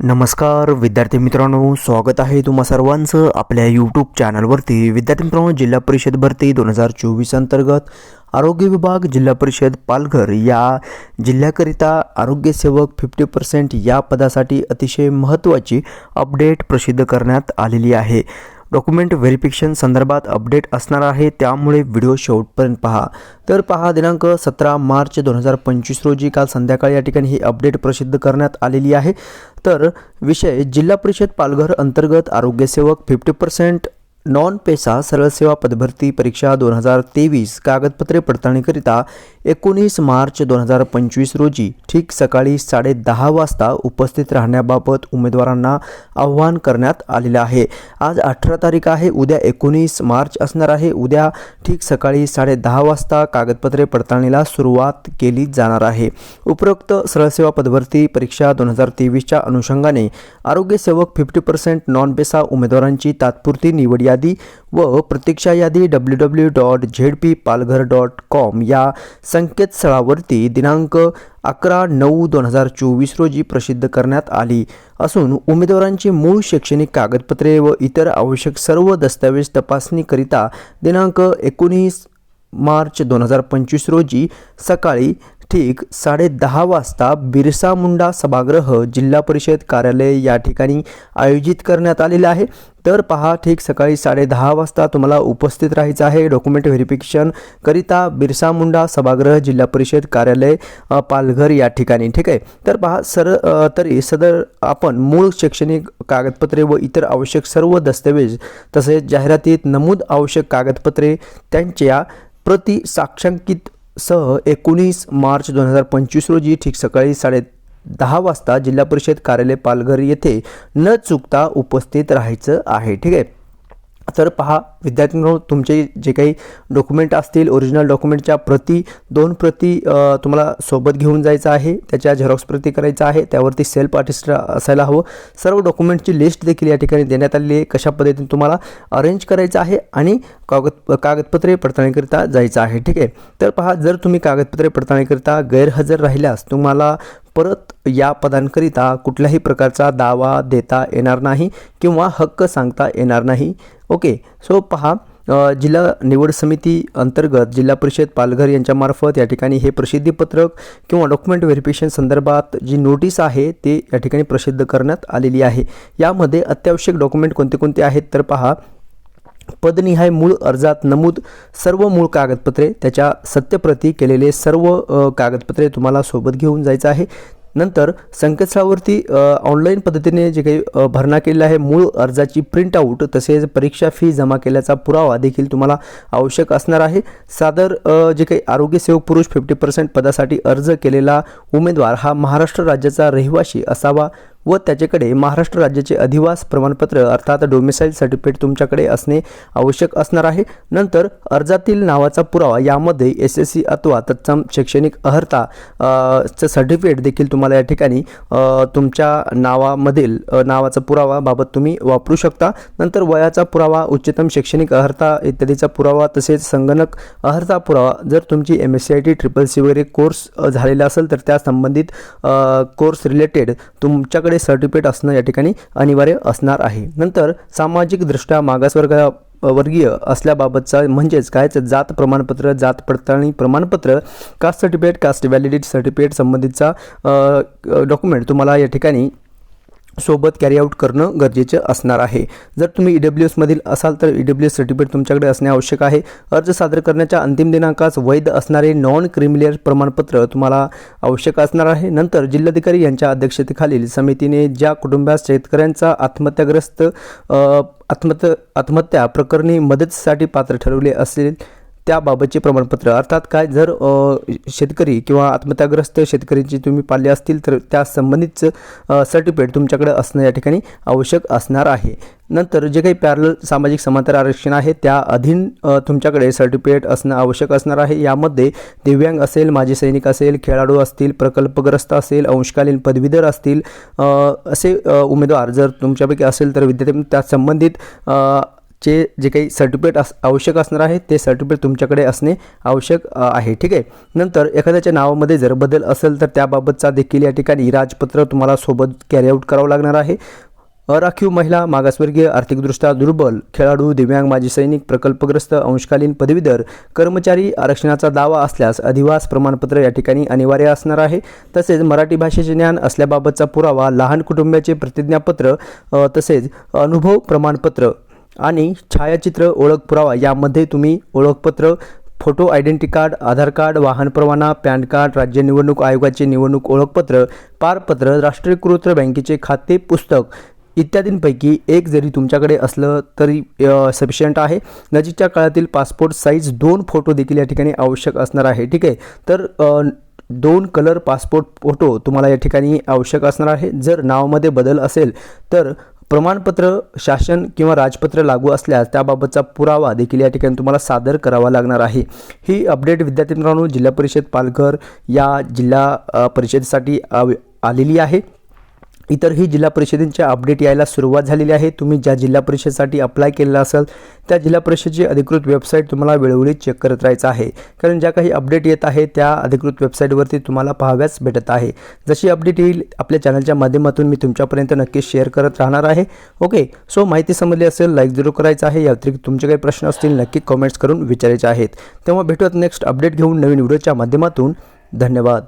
नमस्कार विद्यार्थी मित्रांनो स्वागत आहे तुम्हा सर्वांचं आपल्या यूट्यूब चॅनलवरती विद्यार्थी मित्रांनो जिल्हा परिषद भरती दोन हजार चोवीस अंतर्गत आरोग्य विभाग जिल्हा परिषद पालघर या जिल्ह्याकरिता आरोग्यसेवक फिफ्टी पर्सेंट या पदासाठी अतिशय महत्त्वाची अपडेट प्रसिद्ध करण्यात आलेली आहे. डॉक्युमेंट व्हेरिफिकेशन संदर्भात अपडेट असणार आहे त्यामुळे व्हिडिओ शेवटपर्यंत पहा. तर पहा दिनांक सतरा मार्च दोन हजार पंचवीस रोजी काल संध्याकाळी या ठिकाणी ही अपडेट प्रसिद्ध करण्यात आलेली आहे. तर विषय जिल्हा परिषद पालघर अंतर्गत आरोग्यसेवक फिफ्टी पर्सेंट नॉन पेसा सरळ सेवा पदभरती परीक्षा दोन हजार तेवीस कागदपत्रे पडताळणीकरिता एकोणीस मार्च दोन हजार पंचवीस रोजी ठीक सकाळी साडे दहा वाजता उपस्थित राहण्याबाबत उमेदवारांना आव्हान करण्यात आलेलं आहे. आज अठरा तारीख आहे उद्या एकोणीस मार्च असणार आहे. उद्या ठीक सकाळी साडे दहा वाजता कागदपत्रे पडताळणीला सुरुवात केली जाणार आहे. उपरोक्त सरळ सेवा पदभरती परीक्षा दोन हजार तेवीसच्या अनुषंगाने आरोग्यसेवक फिफ्टी पर्सेंट नॉन पेसा उमेदवारांची तात्पुरती निवड यादी व प्रतीक्षा यादी W W dot Z P Palghar dot com या संकेतस्थळावरती दिनांक अकरा नऊ दोन हजार चोवीस रोजी प्रसिद्ध करण्यात आली असून उमेदवारांची मूळ शैक्षणिक कागदपत्रे व इतर आवश्यक सर्व दस्तावेज तपासणीकरिता दिनांक एकोणीस मार्च दोन हजार पंचवीस रोजी सकाळी ठीक साडे दहा वाजता बिरसा मुंडा सभागृह जिल्हा परिषद कार्यालय या ठिकाणी आयोजित करण्यात आलेलं आहे. तर पहा ठीक सकाळी साडे दहा वाजता तुम्हाला उपस्थित राहायचं आहे. डॉक्युमेंट व्हेरिफिकेशन करिता बिरसा मुंडा सभागृह जिल्हा परिषद कार्यालय पालघर या ठिकाणी ठीक आहे? तर पहा सर तरी सदर आपण मूळ शैक्षणिक कागदपत्रे व इतर आवश्यक सर्व दस्तऐवज तसेच जाहिरातीत नमूद आवश्यक कागदपत्रे त्यांच्या प्रति साक्षांकित सह एकोणीस मार्च दोन हजार पंचवीस रोजी ठीक सकाळी साडे दहा वाजता जिल्हा परिषद कार्यालय पालघर येथे न चुकता उपस्थित राहायचं आहे. ठीक आहे. तर पहा विद्यार्थ्यांनो तुमचे जे काही डॉक्युमेंट असतील ओरिजिनल डॉक्युमेंटच्या प्रती दोन प्रती तुम्हाला सोबत घेऊन जायचं आहे. त्याच्या झेरॉक्स प्रती करायचं आहे. त्यावरती सेल्फ आर्टिस्ट असायला हवं. सर्व डॉक्युमेंटची लिस्ट देखील या ठिकाणी देण्यात आलेली आहे. कशा पद्धतीने तुम्हाला अरेंज करायचं आहे आणि कागद कागदपत्रे पडताळणीकरिता जायचं आहे. ठीक आहे? तर पहा जर तुम्ही कागदपत्रे पडताळणीकरिता गैरहजर राहिल्यास तुम्हाला परत या पदांकरिता कुठल्याही प्रकारचा दावा देता येणार नाही किंवा हक्क सांगता येणार नाही. ओके सो पहा जिल्हा निवड समिती अंतर्गत जिल्हा परिषद पालघर यांच्यामार्फत या ठिकाणी हे प्रसिद्धीपत्रक किंवा डॉक्युमेंट व्हेरिफिकेशन संदर्भात जी नोटीस आहे ते या ठिकाणी प्रसिद्ध करण्यात आलेली आहे. यामध्ये अत्यावश्यक डॉक्युमेंट कोणते कोणते आहेत तर पहा पदनिहाय मूळ अर्जात नमूद सर्व मूळ कागदपत्रे त्याच्या सत्यप्रती केलेले सर्व कागदपत्रे तुम्हाला सोबत घेऊन जायचं आहे. नंतर संकेतस्थळावरती ऑनलाईन पद्धतीने जे काही भरणा केलेला आहे मूळ अर्जाची प्रिंटआउट तसेच परीक्षा फी जमा केल्याचा पुरावा देखील तुम्हाला आवश्यक असणार आहे. सादर जे काही आरोग्यसेवक पुरुष फिफ्टी पर्सेंट पदासाठी अर्ज केलेला उमेदवार हा महाराष्ट्र राज्याचा रहिवासी असावा व त्याच्याकडे महाराष्ट्र राज्याचे अधिवास प्रमाणपत्र अर्थात डोमिसाईल सर्टिफिकेट तुमच्याकडे असणे आवश्यक असणार आहे. नंतर अर्जातील नावाचा पुरावा यामध्ये एस एस सी अथवा तत्सम शैक्षणिक अर्हता चं सर्टिफिकेट देखील तुम्हाला या ठिकाणी तुमच्या नावामधील नावाचा पुरावा बाबत तुम्ही वापरू शकता. नंतर वयाचा पुरावा उच्चतम शैक्षणिक अर्हता इत्यादीचा पुरावा तसेच संगणक अर्हता पुरावा. जर तुमची M S C I T triple C वगैरे कोर्स झालेला असेल तर त्या संबंधित कोर्स रिलेटेड तुमच्याकडे सर्टिफिकेट असणं या ठिकाणी अनिवार्य असणार आहे. नंतर सामाजिकदृष्ट्या मागासवर्ग वर्गीय असल्याबाबतचा म्हणजेच काय? जात प्रमाणपत्र जात पडताळणी प्रमाणपत्र caste certificate caste validity certificate संबंधितचा document तुम्हाला या ठिकाणी सोबत कॅरी आऊट करणं गरजेचं असणार आहे. जर तुम्ही ई डब्ल्यू एसमधील असाल तर ई डब्ल्यू एस सर्टिफिकेट तुमच्याकडे असणे आवश्यक आहे. अर्ज सादर करण्याच्या अंतिम दिनांकास वैध असणारे नॉन क्रिमिलियर प्रमाणपत्र तुम्हाला आवश्यक असणार आहे. नंतर जिल्हाधिकारी यांच्या अध्यक्षतेखालील समितीने ज्या कुटुंबास शेतकऱ्यांचा आत्महत्याग्रस्त आत्महत्या आत्महत्या प्रकरणी मदतीसाठी पात्र ठरवले असेल त्याबाबतचे प्रमाणपत्र. अर्थात काय? जर शेतकरी किंवा आत्महत्याग्रस्त शेतकऱ्यांची तुम्ही पाले असतील तर त्या संबंधितचं सर्टिफिकेट तुमच्याकडे असणं या ठिकाणी आवश्यक असणार आहे. नंतर जे काही पॅरल सामाजिक समांतर आरक्षण आहे त्या अधीन तुमच्याकडे सर्टिफिकेट असणं आवश्यक असणार आहे. यामध्ये दिव्यांग असेल माजी सैनिक असेल खेळाडू असतील प्रकल्पग्रस्त असेल अंशकालीन पदवीधर असतील असे उमेदवार जर तुमच्यापैकी असेल तर विद्यार्थी त्या संबंधित चे जे काही सर्टिफिकेट अस आवश्यक असणार आहे ते सर्टिफिकेट तुमच्याकडे असणे आवश्यक आहे. ठीक आहे? नंतर एखाद्याच्या नावामध्ये जर बदल असेल तर त्याबाबतचा देखील या ठिकाणी राजपत्र तुम्हाला सोबत कॅरी आऊट करावं लागणार आहे. अराखीव महिला मागासवर्गीय आर्थिकदृष्ट्या दुर्बल खेळाडू दिव्यांग माजी सैनिक प्रकल्पग्रस्त अंशकालीन पदवीधर कर्मचारी आरक्षणाचा दावा असल्यास अधिवास प्रमाणपत्र या ठिकाणी अनिवार्य असणार आहे. तसेच मराठी भाषेचे ज्ञान असल्याबाबतचा पुरावा लहान कुटुंबाचे प्रतिज्ञापत्र तसेच अनुभव प्रमाणपत्र आणि छायाचित्र ओळख पुरावा यामध्ये तुम्ही ओळखपत्र photo identity card Aadhaar card वाहन परवाना पॅन कार्ड राज्य निवडणूक आयोगाचे निवडणूक ओळखपत्र पारपत्र राष्ट्रीयकृत बँकेचे खाते पुस्तक इत्यादींपैकी एक जरी तुमच्याकडे असलं तरी सफिशियंट आहे. नजीकच्या काळातील पासपोर्ट साईज दोन फोटो देखील या ठिकाणी आवश्यक असणार आहे. ठीक आहे? तर दोन कलर पासपोर्ट फोटो तुम्हाला या ठिकाणी आवश्यक असणार आहे. जर नावामध्ये बदल असेल तर प्रमाणपत्र शासन किंवा राजपत्र लागू असल्यास त्याबाबतचा पुरावा देखील या ठिकाणी तुम्हाला सादर करावा लागणार आहे. ही अपडेट विद्यार्थी मित्रांनो जिल्हा परिषद पालघर या जिल्हा परिषदेसाठी आलेली आहे. इतरही जिल्हा परिषदेच्या अपडेट यायला सुरुवात झालेली आहे. तुम्ही ज्या जिल्हा परिषदेसाठी अप्लाय केलेला असेल त्या जिल्हा परिषदेची अधिकृत वेबसाईट तुम्हाला वेळोवेळी चेक करत राहायचं आहे. कारण ज्या काही अपडेट येत आहे त्या अधिकृत वेबसाईटवरती तुम्हाला पाहाव्यास भेटत आहे. जशी अपडेट येईल आपल्या चॅनलच्या माध्यमातून मी तुमच्यापर्यंत नक्कीच शेअर करत राहणार आहे. ओके सो माहिती समजली असेल लाईक जरूर करायचं आहे. या व्यतिरिक्त तुमचे काही प्रश्न असतील नक्की कमेंट्स करून विचारायचे आहेत. तेव्हा भेटूयात नेक्स्ट अपडेट घेऊन नवीन व्हिडिओच्या माध्यमातून. धन्यवाद.